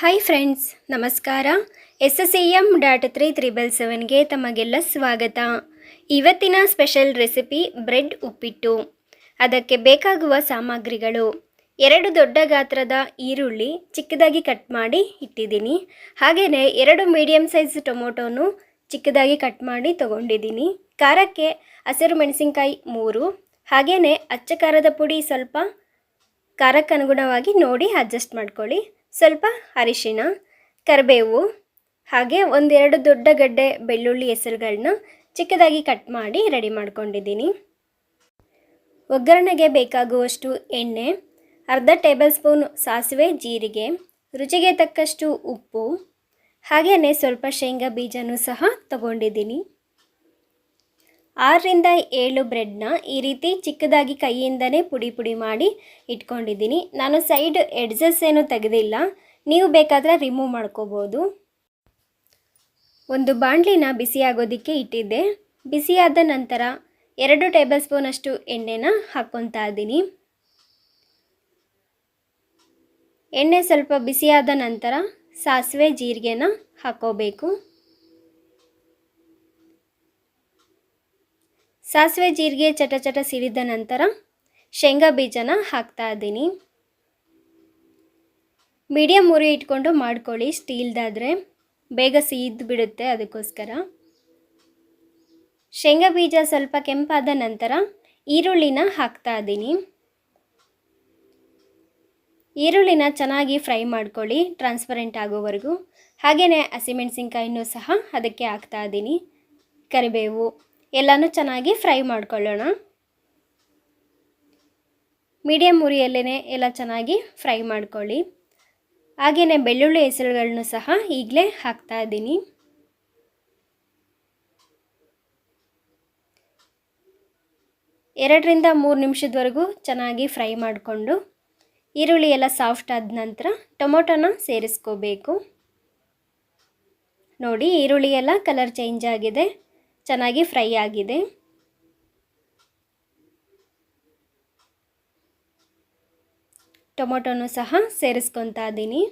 Hi friends ನಮಸ್ಕಾರ. S S M dot three triple ಸೆವೆನ್ಗೆ ತಮಗೆಲ್ಲ ಸ್ವಾಗತ. ಇವತ್ತಿನ ಸ್ಪೆಷಲ್ ರೆಸಿಪಿ ಬ್ರೆಡ್ ಉಪ್ಪಿಟ್ಟು. ಅದಕ್ಕೆ ಬೇಕಾಗುವ ಸಾಮಗ್ರಿಗಳು. ಎರಡು ದೊಡ್ಡ ಗಾತ್ರದ ಈರುಳ್ಳಿ ಚಿಕ್ಕದಾಗಿ ಕಟ್ ಮಾಡಿ ಇಟ್ಟಿದ್ದೀನಿ. ಹಾಗೆಯೇ ಎರಡು ಮೀಡಿಯಮ್ ಸೈಜ್ ಟೊಮೊಟೊನು ಚಿಕ್ಕದಾಗಿ ಕಟ್ ಮಾಡಿ ತಗೊಂಡಿದ್ದೀನಿ. ಖಾರಕ್ಕೆ ಹಸಿರು ಮೆಣಸಿನ್ಕಾಯಿ ಮೂರು. ಹಾಗೆಯೇ ಅಚ್ಚ ಖಾರದ ಪುಡಿ ಸ್ವಲ್ಪ ಖಾರಕ್ಕನುಗುಣವಾಗಿ ನೋಡಿ ಅಡ್ಜಸ್ಟ್ ಮಾಡ್ಕೊಳ್ಳಿ. ಸ್ವಲ್ಪ ಅರಿಶಿಣ, ಕರಿಬೇವು ಹಾಗೆ ಒಂದೆರಡು ದೊಡ್ಡ ಗಡ್ಡೆ ಬೆಳ್ಳುಳ್ಳಿ ಹೆಸರುಗಳನ್ನ ಚಿಕ್ಕದಾಗಿ ಕಟ್ ಮಾಡಿ ರೆಡಿ ಮಾಡ್ಕೊಂಡಿದ್ದೀನಿ. ಒಗ್ಗರಣೆಗೆ ಬೇಕಾಗುವಷ್ಟು ಎಣ್ಣೆ, ಅರ್ಧ ಟೇಬಲ್ ಸ್ಪೂನ್ ಸಾಸಿವೆ, ಜೀರಿಗೆ, ರುಚಿಗೆ ತಕ್ಕಷ್ಟು ಉಪ್ಪು ಹಾಗೆಯೇ ಸ್ವಲ್ಪ ಶೇಂಗಾ ಬೀಜನೂ ಸಹ ತಗೊಂಡಿದ್ದೀನಿ. ಆರರಿಂದ ಏಳು ಬ್ರೆಡ್ನ ಈ ರೀತಿ ಚಿಕ್ಕದಾಗಿ ಕೈಯಿಂದನೇ ಪುಡಿ ಪುಡಿ ಮಾಡಿ ಇಟ್ಕೊಂಡಿದ್ದೀನಿ. ನಾನು ಸೈಡ್ ಎಡ್ಜಸ್ ಏನು ತೆಗೆದಿಲ್ಲ. ನೀವು ಬೇಕಾದರೆ ರಿಮೂವ್ ಮಾಡ್ಕೋಬೋದು. ಒಂದು ಬಾಣಲಿನ ಬಿಸಿಯಾಗೋದಕ್ಕೆ ಇಟ್ಟಿದ್ದೆ. ಬಿಸಿಯಾದ ನಂತರ ಎರಡು ಟೇಬಲ್ ಸ್ಪೂನಷ್ಟು ಎಣ್ಣೆನ ಹಾಕ್ಕೊತಾ ಇದ್ದೀನಿ. ಎಣ್ಣೆ ಸ್ವಲ್ಪ ಬಿಸಿಯಾದ ನಂತರ ಸಾಸಿವೆ, ಜೀರಿಗೆನ ಹಾಕೋಬೇಕು ಸಾಸಿವೆ ಜೀರಿಗೆ ಚಟ ಚಟ ಸಿಡಿದ ನಂತರ ಶೇಂಗಾ ಬೀಜನ ಹಾಕ್ತಾ ಇದ್ದೀನಿ. ಮೀಡಿಯಮ್ ಉರಿ ಇಟ್ಕೊಂಡು ಮಾಡ್ಕೊಳ್ಳಿ, ಸ್ಟೀಲ್ದಾದರೆ. ಬೇಗ ಸೀದ್ ಬಿಡುತ್ತೆ ಅದಕ್ಕೋಸ್ಕರ. ಶೇಂಗಾ ಬೀಜ ಸ್ವಲ್ಪ ಕೆಂಪಾದ ನಂತರ ಈರುಳ್ಳಿನ ಹಾಕ್ತಾ ಇದ್ದೀನಿ. ಈರುಳ್ಳಿನ ಚೆನ್ನಾಗಿ ಫ್ರೈ ಮಾಡ್ಕೊಳ್ಳಿ, ಟ್ರಾನ್ಸ್ಪರೆಂಟ್ ಆಗೋವರೆಗೂ. ಹಾಗೆಯೇ ಹಸಿಮೆಣಸಿನ್ಕಾಯಿನೂ ಸಹ ಅದಕ್ಕೆ ಹಾಕ್ತಾ ಇದ್ದೀನಿ. ಕರಿಬೇವು. ಎಲ್ಲನೂ ಚೆನ್ನಾಗಿ ಫ್ರೈ ಮಾಡ್ಕೊಳ್ಳೋಣ. ಮೀಡಿಯಮ್ ಉರಿಯಲ್ಲೇ ಎಲ್ಲ ಚೆನ್ನಾಗಿ ಫ್ರೈ ಮಾಡ್ಕೊಳ್ಳಿ. ಹಾಗೆಯೇ ಬೆಳ್ಳುಳ್ಳಿ ಹೆಸರುಗಳನ್ನು ಸಹ ಈಗಲೇ ಹಾಕ್ತಾ ಇದ್ದೀನಿ. ಎರಡರಿಂದ ಮೂರು ನಿಮಿಷದವರೆಗೂ ಚೆನ್ನಾಗಿ ಫ್ರೈ ಮಾಡಿಕೊಂಡು ಈರುಳ್ಳಿ ಎಲ್ಲ ಸಾಫ್ಟ್ ಆದ ನಂತರ ಟೊಮೊಟೊನ ಸೇರಿಸ್ಕೋಬೇಕು. ನೋಡಿ ಈರುಳ್ಳಿ ಎಲ್ಲ ಕಲರ್ ಚೇಂಜ್ ಆಗಿದೆ. ಚೆನ್ನಾಗಿ ಫ್ರೈ ಆಗಿದೆ. ಟೊಮೊಟೊನು ಸಹ ಸೇರಿಸ್ಕೊತಾ ಇದ್ದೀನಿ.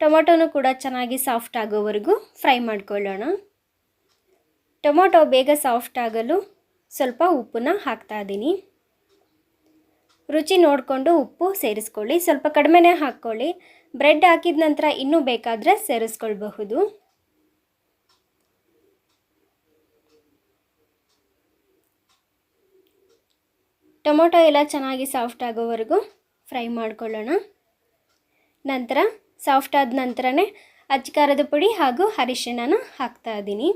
ಟೊಮೊಟೊನು ಕೂಡ ಚೆನ್ನಾಗಿ ಸಾಫ್ಟ್ ಆಗೋವರೆಗೂ ಫ್ರೈ ಮಾಡ್ಕೊಳ್ಳೋಣ. ಟೊಮೊಟೊ ಬೇಗ ಸಾಫ್ಟ್ ಆಗಲು ಸ್ವಲ್ಪ ಉಪ್ಪನ್ನ ಹಾಕ್ತಾ ಇದ್ದೀನಿ. ರುಚಿ ನೋಡಿಕೊಂಡು ಉಪ್ಪು ಸೇರಿಸ್ಕೊಳ್ಳಿ. ಸ್ವಲ್ಪ ಕಡಿಮೆನೇ ಹಾಕ್ಕೊಳ್ಳಿ. ಬ್ರೆಡ್ ಹಾಕಿದ ನಂತರ ಇನ್ನೂ ಬೇಕಾದರೆ ಸೇರಿಸ್ಕೊಳ್ಬಹುದು. ಟೊಮೊಟೊ ಎಲ್ಲ ಚೆನ್ನಾಗಿ ಸಾಫ್ಟ್ ಆಗೋವರೆಗೂ ಫ್ರೈ ಮಾಡ್ಕೊಳ್ಳೋಣ. ನಂತರ ಸಾಫ್ಟ್ ಆದ ನಂತರನೇ ಅಜ್ಜಿಕಾರದ ಪುಡಿ ಹಾಗೂ ಅರಿಶಿಣನ ಹಾಕ್ತಾ ಇದ್ದೀನಿ.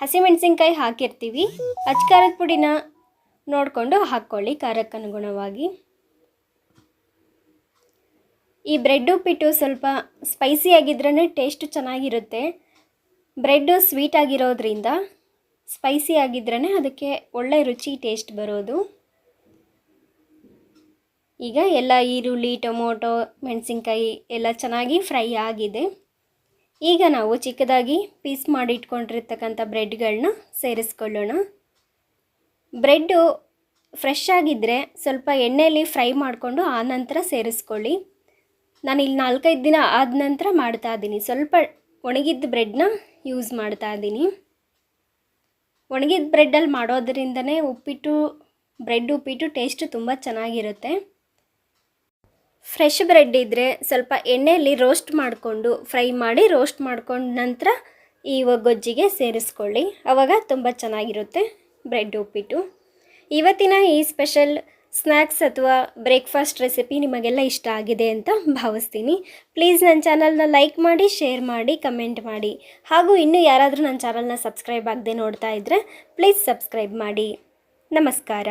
ಹಸಿಮೆಣಸಿನ್ಕಾಯಿ ಹಾಕಿರ್ತೀವಿ. ಅಜ್ಜಿಕಾರದ ಪುಡಿನ ನೋಡಿಕೊಂಡು ಹಾಕ್ಕೊಳ್ಳಿ ಖಾರಕ್ಕನುಗುಣವಾಗಿ. ಈ ಬ್ರೆಡ್ ಉಪ್ಪಿಟ್ಟು ಸ್ವಲ್ಪ ಸ್ಪೈಸಿ ಆಗಿದ್ರೇ ಟೇಸ್ಟ್ ಚೆನ್ನಾಗಿರುತ್ತೆ. ಬ್ರೆಡ್ಡು ಸ್ವೀಟ್ ಆಗಿರೋದ್ರಿಂದ ಸ್ಪೈಸಿ ಆಗಿದ್ರೇ ಅದಕ್ಕೆ ಒಳ್ಳೆ ರುಚಿ ಟೇಸ್ಟ್ ಬರೋದು. ಈಗ ಎಲ್ಲ ಈರುಳ್ಳಿ, ಟೊಮೊಟೊ, ಮೆಣಸಿನ್ಕಾಯಿ ಎಲ್ಲ ಚೆನ್ನಾಗಿ ಫ್ರೈ ಆಗಿದೆ. ಈಗ ನಾವು ಚಿಕ್ಕದಾಗಿ ಪೀಸ್ ಮಾಡಿ ಇಟ್ಕೊಂಡಿರ್ತಕ್ಕಂಥ ಬ್ರೆಡ್ಗಳನ್ನ ಸೇರಿಸ್ಕೊಳ್ಳೋಣ. ಬ್ರೆಡ್ಡು ಫ್ರೆಶ್ ಆಗಿದ್ದರೆ ಸ್ವಲ್ಪ ಎಣ್ಣೆಯಲ್ಲಿ ಫ್ರೈ ಮಾಡಿಕೊಂಡು ಆ ನಂತರ ಸೇರಿಸ್ಕೊಳ್ಳಿ. ನಾನು ಇಲ್ಲಿ ನಾಲ್ಕೈದು ದಿನ ಆದ ನಂತರ ಮಾಡ್ತಾ ಇದ್ದೀನಿ. ಸ್ವಲ್ಪ ಒಣಗಿದ್ದ ಬ್ರೆಡ್ನ ಯೂಸ್ ಮಾಡ್ತಾ ಇದ್ದೀನಿ. ಒಣಗಿದ ಬ್ರೆಡ್ಡಲ್ಲಿ ಮಾಡೋದ್ರಿಂದನೇ ಉಪ್ಪಿಟ್ಟು, ಬ್ರೆಡ್ ಉಪ್ಪಿಟ್ಟು ಟೇಸ್ಟ್ ತುಂಬ ಚೆನ್ನಾಗಿರುತ್ತೆ. ಫ್ರೆಶ್ ಬ್ರೆಡ್ ಇದ್ದರೆ ಸ್ವಲ್ಪ ಎಣ್ಣೆಯಲ್ಲಿ ರೋಸ್ಟ್ ಮಾಡಿಕೊಂಡು ಫ್ರೈ ಮಾಡಿ ರೋಸ್ಟ್ ಮಾಡ್ಕೊಂಡ ನಂತರ ಈ ಗೊಜ್ಜಿಗೆ ಸೇರಿಸ್ಕೊಳ್ಳಿ. ಆವಾಗ ತುಂಬ ಚೆನ್ನಾಗಿರುತ್ತೆ ಬ್ರೆಡ್ ಉಪ್ಪಿಟ್ಟು. ಇವತ್ತಿನ ಈ ಸ್ಪೆಷಲ್ ಸ್ನ್ಯಾಕ್ಸ್ ಅಥವಾ ಬ್ರೇಕ್ಫಾಸ್ಟ್ ರೆಸಿಪಿ ನಿಮಗೆಲ್ಲ ಇಷ್ಟ ಆಗಿದೆ ಅಂತ ಭಾವಿಸ್ತೀನಿ. ಪ್ಲೀಸ್ ನನ್ನ ಚಾನಲ್ನ ಲೈಕ್ ಮಾಡಿ, ಶೇರ್ ಮಾಡಿ, ಕಮೆಂಟ್ ಮಾಡಿ. ಹಾಗೂ ಇನ್ನೂ ಯಾರಾದರೂ ನನ್ನ ಚಾನಲ್ನ ಸಬ್ಸ್ಕ್ರೈಬ್ ಆಗದೆ ನೋಡ್ತಾ ಇದ್ದರೆ ಪ್ಲೀಸ್ ಸಬ್ಸ್ಕ್ರೈಬ್ ಮಾಡಿ. ನಮಸ್ಕಾರ.